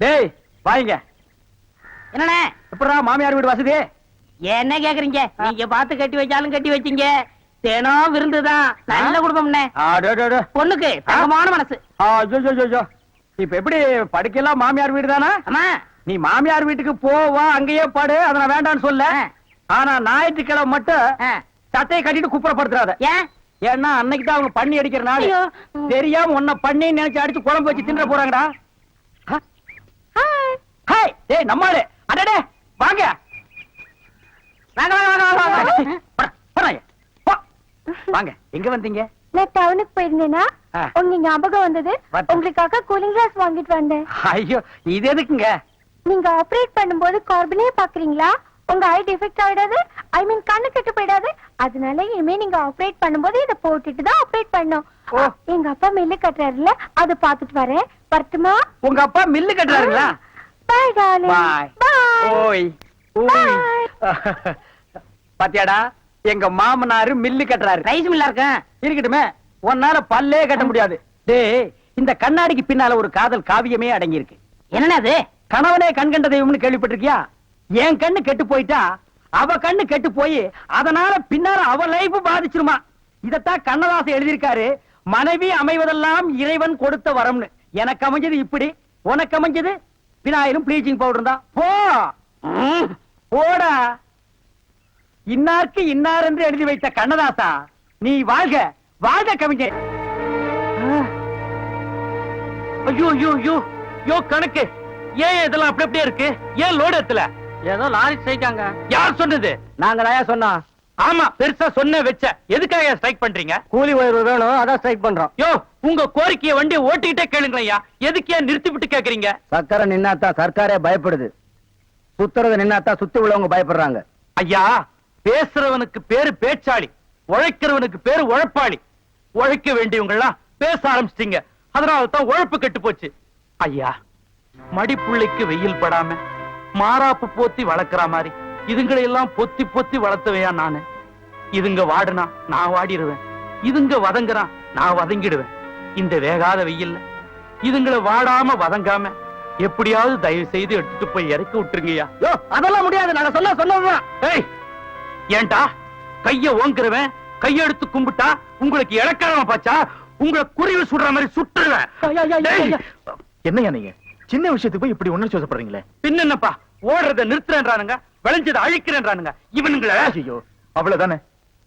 டேய் வாங்க. என்னண்ணே? எப்படா மாமியார் வீடு வசதி? என்ன கேக்குறீங்க? நீங்க பார்த்து கட்டி வச்சாலும் கட்டி வச்சீங்க. தினம் விருந்துதான் நல்ல ஆடோடோடோ. பொண்ணுக்கு தங்கமான மனசு. இப்ப எப்படி படுக்கலாம் மாமியார் வீடு தானா? நீ மாமியார் வீட்டுக்கு போவா அங்கேயே படு. அதை நான் வேண்டாம்னு சொல்ல. ஆனா ஞாயிற்றுக்கிழமை மட்டும். சட்டையை கட்டிட்டு குப்புறப்படுத்துறாத ஏன்? ஏன்னா அன்னைக்கு தான் அவங்க பண்ணி அடிக்கிற நாள். தெரியாம உன்னை பண்ணி நினைச்சு அடிச்சு குழம்பு வச்சு தின்ற போறாங்கடா? டேய் நம்மாளு அடடே வாங்க. வாங்க வாங்க வாங்க வாங்க வாங்க. எங்க வந்தீங்க? நான் டவுனுக்கு போயிருந்தேனா. உங்க ஞாபகம் வந்தது? வந்து. உங்களுக்காக கூலிங் கிளாஸ் வாங்கிட்டு வந்தேன். ஐயோ இது எதுக்குங்க? நீங்க ஆபரேட் பண்ணும்போது கார்பனே பாக்குறீங்களா உங்க ஐ டிஃபெக்ட் ஆயிடாது ஐ மீன் கண்ணு கெட்டு போயிடாது. அதனால இனிமே நீங்க ஆபரேட் பண்ணும்போது இத போட்டுட்டு தான் ஆபரேட் பண்ணும். எங்க அப்பா மில்லு கட்டுறாருல அதை பாத்துட்டு வரேன். வரட்டுமா? உங்க அப்பா மில்லு கட்டுறாருங்களா? பாய் டார்லிங் பாய் ஓய் ஓய் பாத்தியாடா எங்க மாமனாரு மில்லு கட்டுறாரு. ரைஸ் மில்லா இருக்கேன் இருக்கட்டுமே உன்னால பல்லே கட்ட முடியாது. டேய் இந்த கண்ணாடிக்கு பின்னால ஒரு காதல் காவியமே அடங்கி இருக்கு என்னண்ணே அது? கணவனே கண் கண்ட தெய்வம்னு கேள்விப்பட்டிருக்கியா? என் கண்ணு கெட்டு போயிட்டா அவ கண்ணு கெட்டு போய் அதனால பின்னால அவ லைஃப் பாதிச்சிருமா? இதத்தான் கண்ணதாசன் எழுதியிருக்காரு மனைவி அமைவதெல்லாம் இறைவன் கொடுத்த வரம்னு. எனக்கு அமைஞ்சது இப்படி உனக்கு அமைஞ்சது பினாயிலும் ப்ளீச்சிங் பவுடர் தான். போ! போடா. இன்னார்க்கு இன்னார் என்று எழுதி வைத்த கண்ணதாசா நீ வாழ்க வாழ்க கவிஞர் ஐயோ ஐயோ ஐயோ யோ கணக்கு. ஏன் இதெல்லாம் அப்படி அப்படியே இருக்கு? ஏன் லோடு எத்தல ஏதோ லாரி ஸ்ட்ரைக்காங்க யார் சொன்னது? நாங்க தான் சொன்னோம் ஆமா பெருசா சொன்ன வச்ச. எதுக்காக ஸ்ட்ரைக் பண்றீங்க? கூலி உயர்வு வேணும் அதான் ஸ்ட்ரைக் பண்றோம். யோ உங்க கோரிக்கைய வண்டி ஓட்டிக்கிட்டே கேளுங்களையா எதுக்கு நிறுத்தி விட்டு கேக்குறீங்க? சக்கரை நின்னாத்தான் சர்க்காரே பயப்படுது. சுத்துறது நின்னாத்தான் சுத்தி உள்ளவங்க பயப்படுறாங்க. ஐயா பேசுறவனுக்கு பேரு பேச்சாளி உழைக்கிறவனுக்கு பேரு உழைப்பாளி. உழைக்க வேண்டியவங்க எல்லாம் பேச ஆரம்பிச்சிட்டீங்க. அதனால தான் உழைப்பு கெட்டு போச்சு. ஐயா மடிப்புள்ளைக்கு வெயில் படாம மாறாப்பு போத்தி வளர்க்கிற மாதிரி. இதுங்களை எல்லாம் பொத்தி பொத்தி வளர்த்தவையா நானு? இதுங்க வாடுனா நான் வாடிடுவேன் இதுங்க வதங்குறா நான் வதங்கிடுவேன். இந்த வேகாத வெயில்ல இதுங்களை வாடாம வதங்காம எப்படியாவது தயவு செய்து எடுத்துட்டு போய் இறக்கி விட்டுருங்கய்யா. அதெல்லாம் முடியாது. நாங்க சொன்ன சொன்னதுதான். ஏய் ஏன்டா? கைய ஓங்குறவன் கையெடுத்து கும்பிட்டா உங்களுக்கு இலக்காரமா பாச்சா? உங்களை குருவி சுடுற மாதிரி சுட்டுருவேன். டேய், என்னய்யா நீங்க? சின்ன விஷயத்துக்கு போய் இப்படி உணர்ச்சி வசப்படுறீங்களே? பின்ன என்னப்பா? ஓடுறத நிறுத்துறேன்றானுங்க. விளைஞ்சதை அழிக்கிறேன்றானுங்க. இவனுங்கள? ஐயோ அவ்வளவுதானே?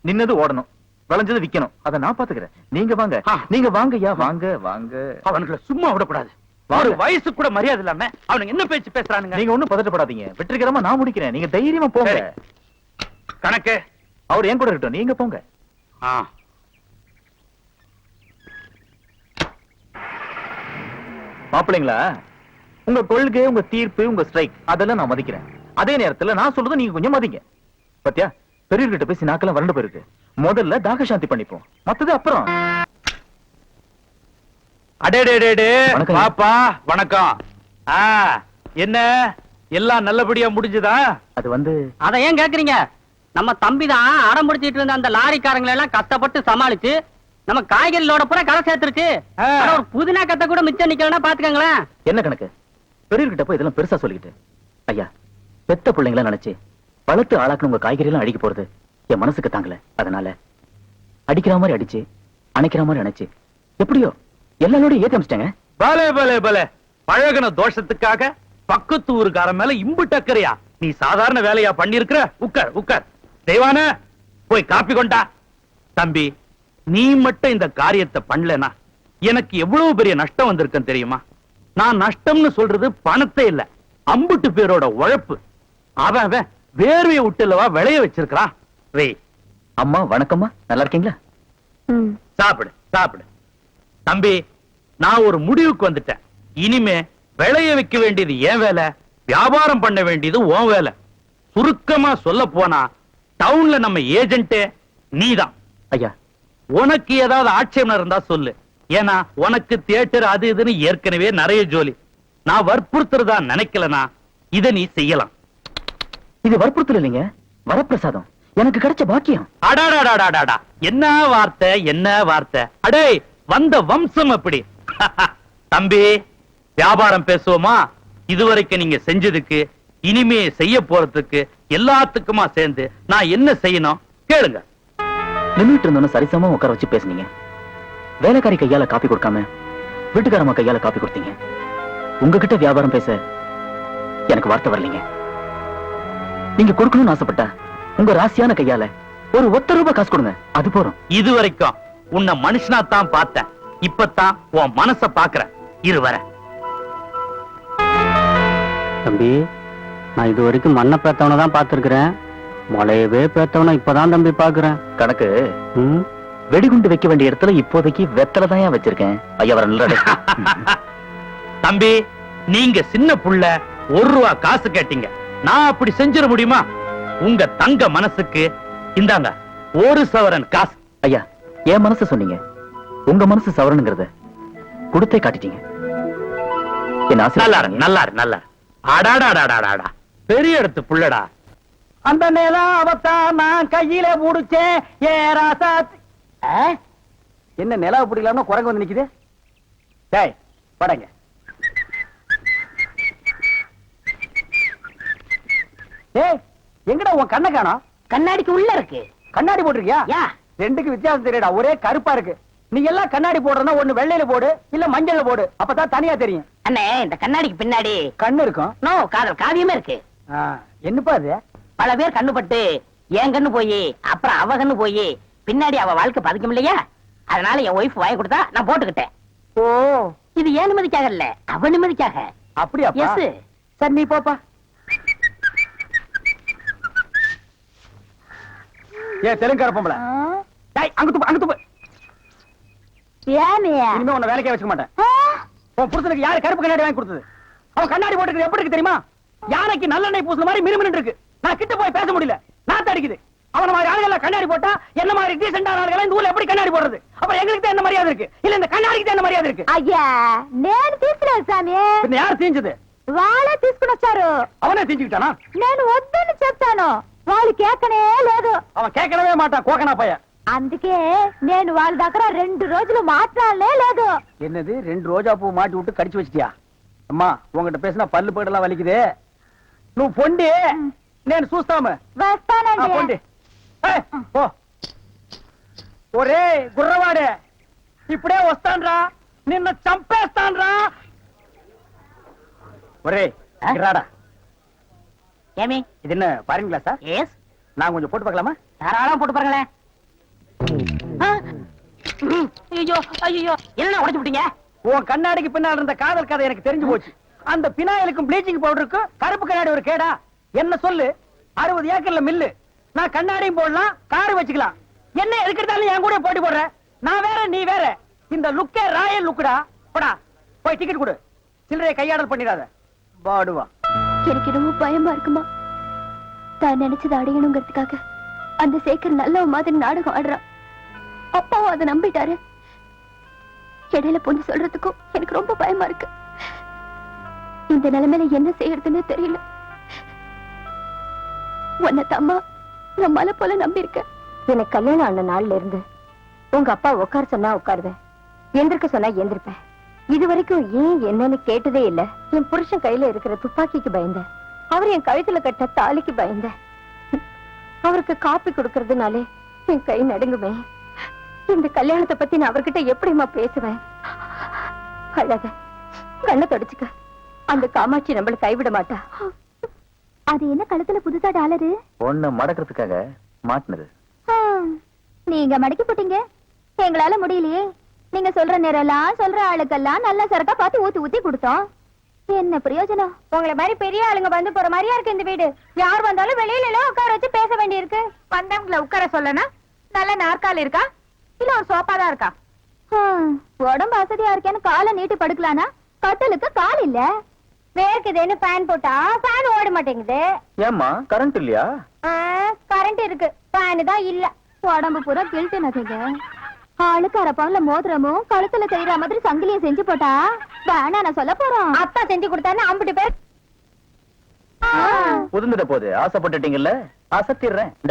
நின்னது ஓடணும். விளைஞ்சது விக்கணும். அத நான் பாத்துக்கிறேன் நீங்க வாங்க. நீங்க வாங்கய்யா? வாங்க வாங்க. அவனுங்களை சும்மா விடக்கூடாது. வாங்க. ஒரு வயசு கூட மரியாதை இல்லாம அவனுங்க என்ன பேச்சு பேசுறானுங்க? நீங்க ஒண்ணும் பதட்டப்படாதீங்க. வெற்றிகரமா நான் முடிக்கிறேன். நீங்க தைரியமா போங்க. கணக்கு. அவர் என் கூட இருக்கட்டும். நீங்க போங்க. மாப்பிள்ளைங்களா உங்க கொள்கை உங்க தீர்ப்பு உங்க ஸ்ட்ரைக் அதெல்லாம் நான் மதிக்கிறேன். அதே நேரத்துல நான் சொல்றது நீங்க கொஞ்சம் மதிங்க. பாத்தியா? பெரியவர்கிட்ட பேசி நாக்கெல்லாம் வறண்டு போயிருக்கு. முதல்ல தாக சாந்தி பண்ணிப்போம். மத்தது அப்புறம். அடேடேடே. பாப்பா வணக்கம். ஆ என்ன? எல்லாம் நல்லபடியா முடிஞ்சுதா? அது வந்து அத ஏன் கேக்குறீங்க? நம்ம தம்பி தான் அடம் பிடிச்சிட்டு இருந்த அந்த லாரிக்காரங்களை எல்லாம் கஷ்டப்பட்டு சமாளிச்சு நம்ம காய்கறி லோட பூரா கரை. ஆனா ஒரு புதினா கத்த கூட மிச்சம் நிக்கலன்னா பாத்துக்கங்களேன். என்ன கணக்கு? பெரியவர்கிட்ட போய் இதெல்லாம் பெருசா சொல்லிக்கிட்டு. ஐயா பெத்த பிள்ளைங்கள நினைச்சு வளர்த்து ஆளாக்குன உங்க காய்கறி எல்லாம் அடிக்க போறது என் மனசுக்கு தாங்கல. அதனால அடிக்கிற மாதிரி அடிச்சு அணைக்கிற மாதிரி அணைச்சு. எப்படியோ எல்லாரோடையும் ஏத்தி அமைச்சிட்டாங்க பலே பலே பலே. பழகுன தோஷத்துக்காக பக்கத்து ஊருக்கார மேல இம்பு டக்கறியா? நீ சாதாரண வேலையா பண்ணிருக்கிற உட்கார் உட்கார். தெய்வான போய் காப்பி கொண்டா. தம்பி நீ மட்டும் இந்த காரியத்தை பண்ணலனா எனக்கு எவ்வளவு பெரிய நஷ்டம் வந்திருக்கும் தெரியுமா? நான் நஷ்டம்னு சொல்றது பணத்தை இல்ல. அம்புட்டு பேரோட உழைப்பு. அவன் அவன் வேர்வையை விட்டுலவா விளைய வச்சிருக்கிறான் வே அம்மா வணக்கம்மா. நல்லா இருக்கீங்களா? சாப்பிடு சாப்பிடு. தம்பி நான் ஒரு முடிவுக்கு வந்துட்டேன். இனிமே விளைய வைக்க வேண்டியது என் வேலை வியாபாரம் பண்ண வேண்டியது உன் வேலை. சுருக்கமா சொல்ல போனா டவுன்ல நம்ம ஏஜென்ட்டே நீதான். ஐயா. உனக்கு ஏதாவது ஆட்சேபம் இருந்தா சொல்லு. ஏன்னா உனக்கு தியேட்டர் அது இதுன்னு ஏற்கனவே நிறைய ஜோலி. நான் வற்புறுத்துறதா நினைக்கலனா இத நீ செய்யலாம். இது வற்புறுத்தல் இல்லைங்க வரப்பிரசாதம். எனக்கு கிடைச்ச பாக்கியம். அடாடாடாடாடா. என்ன வார்த்தை என்ன வார்த்தை? அடே வந்த வம்சம் அப்படி. தம்பி வியாபாரம் பேசுவோமா? இதுவரைக்கும் நீங்க செஞ்சதுக்கு இனிமே செய்ய போறதுக்கு எல்லாத்துக்குமா சேர்ந்து நான் என்ன செய்யணும்? கேளுங்க. நின்னுட்டு இருந்தோன்னு சரிசமா உட்கார வச்சு பேசுனீங்க. வேலைக்காரி கையால காப்பி கொடுக்காம வீட்டுக்காரம்மா கையால காப்பி கொடுத்தீங்க. உங்ககிட்ட வியாபாரம் பேச எனக்கு வார்த்தை வரலீங்க. நீங்க கொடுக்கணும்னு ஆசைப்பட்டா உங்க ராசியான கையால ஒரு ஒத்த ரூபாய் காசு கொடுங்க. அது போறோம் இதுவரைக்கும் உன்னை மனுஷனா தான் பார்த்தேன். இப்பதான் உன் மனச பாக்குறேன் இரு வரேன் தம்பி நான் இது வரைக்கும் மண்ணை பேத்தவனை தான் பார்த்திருக்கிறேன். முளையவே பேத்தவனை இப்பதான் தம்பி பாக்குறேன் கணக்கு. ம்? வெடிகுண்டு வைக்க வேண்டிய இடத்துல இப்போதைக்கு வெத்தலை தான் வச்சிருக்கேன்? ஐயா வர நல்ல தம்பி நீங்க சின்ன புள்ள ஒரு ரூபா காசு கேட்டீங்க. நான் அப்படி செஞ்சிட முடியுமா? உங்க தங்க மனசுக்கு இந்தாங்க ஒரு சவரன் காசு. ஐயா என் மனசு சொன்னீங்க. உங்க மனசு சவரனுங்கிறத கொடுத்தே காட்டிட்டீங்க. என்ன நல்லா ஆசை இரு, நல்லா இரு, நல்லா இரு. அடாடாடாடாடாடா. பெரிய இடத்து புள்ளடா. அந்த நேரம் அவத்தான் நான் கையில முடிச்சேன் ஏ ஆ? என்ன நிலவு பிடிக்கலாம்னு குரங்கு வந்து நிக்குது? டேய் படங்க. ஏய் எங்கடா உன் கண்ணை காணோம்? கண்ணாடிக்கு உள்ள இருக்கு. கண்ணாடி போட்டிருக்கியா? யா. ரெண்டுக்கு வித்தியாசம் தெரியடா ஒரே கருப்பா இருக்கு. நீ எல்லாம் கண்ணாடி போடுறதா ஒண்ணு வெள்ளையில போடு இல்ல மஞ்சள்ல போடு அப்பதான் தனியா தெரியும். அண்ணே இந்த கண்ணாடிக்கு பின்னாடி கண்ணு இருக்கும் நோ காதல் காவியமே இருக்கு. என்னப்பா அது? பல பேர் கண்ணு பட்டு என் கண்ணு போய் அப்புறம் அவ கண்ணு போய் பின்னாடி அவ வாழ்க்கை பதிக்கும் இல்லையா? அதனால என் ஒய்ஃப் வாங்கி கொடுத்தா நான் போட்டுக்கிட்டேன். ஓ. இது ஏன் நிம்மதிக்காக இல்ல? அவ நிம்மதிக்காக. அப்படியாப்பா? எஸ் சரி நீ போப்பா. ஏ தெலுங்கார பொம்பளை டேய் அங்க துப்பு அங்க துப்பு ஏமியா இனிமே உன்னை வேலைக்கே வச்சுக்க மாட்டேன் உன் புருஷனுக்கு யாரு கருப்பு கண்ணாடி வாங்கி கொடுத்தது அவன் கண்ணாடி போட்டுக்கிறது எப்படி இருக்கு தெரியுமா யானைக்கு நல்லெண்ணெய் பூசுன மாதிரி மிருமின்னு இருக்கு நான் கிட்ட போய் பேச முடியல நாத்து அடிக்குது அவன மாதிரி ஆளுகள் கண்ணாடி போட்டா என்ன மாதிரி டீசென்டான ஆளுகளை இந்த ஊர்ல எப்படி கண்ணாடி போடுறது அப்புறம் எங்களுக்கு தான் என்ன மரியாதை இருக்கு இல்ல இந்த கண்ணாடிக்கு தான் என்ன மரியாதை இருக்கு అయ్యా నేను తీసుకున్నాను స్వామి பின்ன யார் தீஞ்சது వాళ్ళే తీసుకుని వచ్చారు அவனே தீஞ்சுக்கிட்டானா నేను వద్దని చెప్తాను వాళ్ళు కేకనే లేదు அவன் கேட்கவே மாட்டான் கோக்கனா பையன் అందుకే నేను వాళ్ళ దగ్గర రెండు రోజులు మాట్లాడలే లేదు என்னது ரெண்டு ரோஜா பூ மாட்டி விட்டு கடிச்சு வச்சிட்டியா அம்மா உங்ககிட்ட பேசினா பல்லு போயிடலாம் வலிக்குது నువ్వు పొండి నేను చూస్తాము ఆ, వస్తానండి పొండి ఏయ్, పో ఒరే గుర్రవాడే ఇప్పుడే వస్తాన్రా నిన్ను చంపేస్తాన్రా ఒరే ఆ? రాడా ஏமி இது என்ன பாருங்களா சார் எஸ் நான் கொஞ்சம் போட்டு பார்க்கலாமா? தாராளம் போட்டு பாருங்களேன் ஐயோ ஐயோ என்ன உடைச்சு விட்டீங்க? உன் கண்ணாடிக்கு பின்னால் இருந்த காதல் கதை எனக்கு தெரிஞ்சு போச்சு. அந்த பினாயிலுக்கும் ப்ளீச்சிங் பவுடருக்கும் கருப்பு கண்ணாடி ஒரு கேடா. என்ன சொல்லு? அறுபது ஏக்கர்ல மில்லு. நான் கண்ணாடியும் போடலாம் கார் வச்சுக்கலாம். என்ன எதுக்கிறதாலும் என் கூட போட்டி போடுற. நான் வேற நீ வேற. இந்த லுக்கே ராயல் லுக்குடா போடா போய் டிக்கெட் கொடு. சில்லறையை கையாடல் பண்ணிடாத. பாடுவா எனக்கு என்னமோ பயமா இருக்குமா? தான் நினைச்சது அடையணுங்கிறதுக்காக அந்த சேகர் நல்ல மாதிரி நாடகம் ஆடுறான். அப்பாவும் அதை நம்பிட்டாரு. இடையில பொண்ணு சொல்றதுக்கும் எனக்கு ரொம்ப பயமா இருக்கு. இந்த நிலைமையில என்ன செய்யறதுன்னு தெரியல. உன்னை தம்மா நான் மலை போல நம்பி எனக்கு கல்யாணம் ஆன நாள்ல இருந்து உங்க அப்பா உட்கார சொன்னா உட்காருவேன். எந்திருக்க சொன்னா எந்திருப்பேன். இது வரைக்கும் ஏன் என்னன்னு கேட்டதே இல்ல. என் புருஷன் கையில இருக்கிற துப்பாக்கிக்கு பயந்தேன். அவர் என் கழுத்துல கட்ட தாலிக்கு பயந்தேன் அவருக்கு காப்பி கொடுக்கறதுனாலே என் கை நடுங்குமே. இந்த கல்யாணத்தை பத்தி நான் அவர்கிட்ட எப்படிம்மா பேசுவேன்? அழாத கண்ணை தொடச்சுக்க. அந்த காமாட்சி நம்மள கைவிட மாட்டா. அது என்ன கழுத்துல புதுசா டாலரு? பொண்ணை மடக்கிறதுக்காக மாட்டினது. நீங்க மடக்கி போட்டீங்க. எங்களால முடியலையே. நீங்க சொல்ற நேரம்லாம் சொல்ற ஆளுக்கெல்லாம் நல்ல சரக்கா பார்த்து ஊத்தி ஊத்தி கொடுத்தோம். என்ன பிரயோஜனம்? உங்களை மாதிரி பெரிய ஆளுங்க வந்து போற மாதிரியா இருக்கு இந்த வீடு. யார் வந்தாலும் வெளியில உட்கார வச்சு பேச வேண்டியிருக்கு. வந்தவங்களை உட்கார சொல்லனா? நல்ல நாற்காலி இருக்கா? இல்ல ஒரு சோஃபா தான் இருக்கா? உடம்பு வசதியா இருக்கேன்னு காலை நீட்டி படுக்கலானா? கட்டலுக்கு கால் இல்ல. வேர்க்குதுன்னு ஃபேன் போட்டா ஃபேன் ஓட மாட்டேங்குது. ஏம்மா கரண்ட் இல்லையா? கரண்ட் இருக்கு. ஃபேன் தான் இல்ல. உடம்பு பூரா கில்ட்டு நகைங்க ஆளுக்கு அரப்பான்ல மோதிரமும் கழுத்துல தெரியுற மாதிரி சங்கிலியை செஞ்சு போட்டா வேணா நான் சொல்ல போறோம். அத்தா செஞ்சு கொடுத்தான்னு அம்பிட்டு பேர். புதுந்துட போது ஆசைப்பட்டுட்டீங்கல்ல? அசத்திடுறேன்